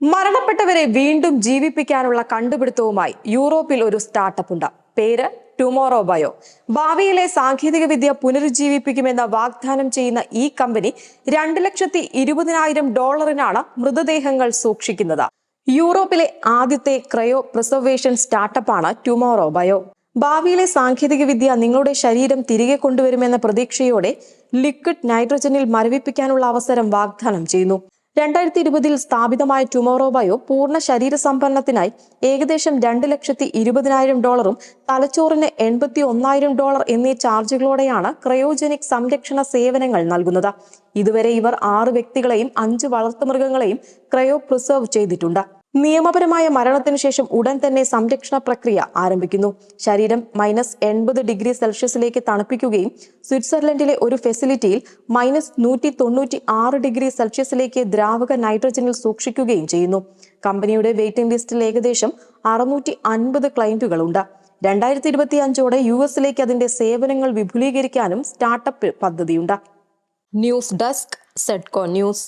മരണപ്പെട്ടവരെ വീണ്ടും ജീവിപ്പിക്കാനുള്ള കണ്ടുപിടുത്തവുമായി യൂറോപ്പിൽ ഒരു സ്റ്റാർട്ടപ്പ് ഉണ്ട്. പേര് ടുമോറോ ബയോ ഭാവിയിലെ സാങ്കേതിക വിദ്യ പുനരുജ്ജീവിപ്പിക്കുമെന്ന വാഗ്ദാനം ചെയ്യുന്ന ഈ കമ്പനി രണ്ട് ലക്ഷത്തി ഇരുപതിനായിരം ഡോളറിനാണ് മൃതദേഹങ്ങൾ സൂക്ഷിക്കുന്നത്. യൂറോപ്പിലെ ആദ്യത്തെ ക്രയോ പ്രിസർവേഷൻ സ്റ്റാർട്ടപ്പാണ് ടുമോറോ ബയോ ഭാവിയിലെ സാങ്കേതിക വിദ്യ നിങ്ങളുടെ ശരീരം തിരികെ കൊണ്ടുവരുമെന്ന പ്രതീക്ഷയോടെ ലിക്വിഡ് നൈട്രജനിൽ മരവിപ്പിക്കാനുള്ള അവസരം വാഗ്ദാനം ചെയ്യുന്നു. രണ്ടായിരത്തി ഇരുപതിൽ സ്ഥാപിതമായ ടുമോറോ ബയോ പൂർണ ശരീര സംഭരണത്തിനായി ഏകദേശം രണ്ട് ലക്ഷത്തി ഇരുപതിനായിരം ഡോളറും തലച്ചോറിന് എൺപത്തി ഒന്നായിരം ഡോളർ എന്നീ ചാർജുകളോടെയാണ് ക്രയോജനിക് സംരക്ഷണ സേവനങ്ങൾ നൽകുന്നത്. ഇതുവരെ ഇവർ ആറ് വ്യക്തികളെയും അഞ്ച് വളർത്തുമൃഗങ്ങളെയും ക്രയോ പ്രിസർവ് ചെയ്തിട്ടുണ്ട്. നിയമപരമായ മരണത്തിന് ശേഷം ഉടൻ തന്നെ സംരക്ഷണ പ്രക്രിയ ആരംഭിക്കുന്നു. ശരീരം മൈനസ് എൺപത് ഡിഗ്രി സെൽഷ്യസിലേക്ക് തണുപ്പിക്കുകയും സ്വിറ്റ്സർലൻഡിലെ ഒരു ഫെസിലിറ്റിയിൽ മൈനസ് നൂറ്റി തൊണ്ണൂറ്റി ആറ് ഡിഗ്രി സെൽഷ്യസിലേക്ക് ദ്രാവക നൈട്രജനിൽ സൂക്ഷിക്കുകയും ചെയ്യുന്നു. കമ്പനിയുടെ വെയിറ്റിംഗ് ലിസ്റ്റിൽ ഏകദേശം അറുന്നൂറ്റി അൻപത് ക്ലയന്റുകളുണ്ട്. രണ്ടായിരത്തി ഇരുപത്തി അഞ്ചോടെ യു എസിലേക്ക് അതിന്റെ സേവനങ്ങൾ വിപുലീകരിക്കാനും സ്റ്റാർട്ടപ്പ് പദ്ധതിയുണ്ട്. News desk സെഡ്കോ news.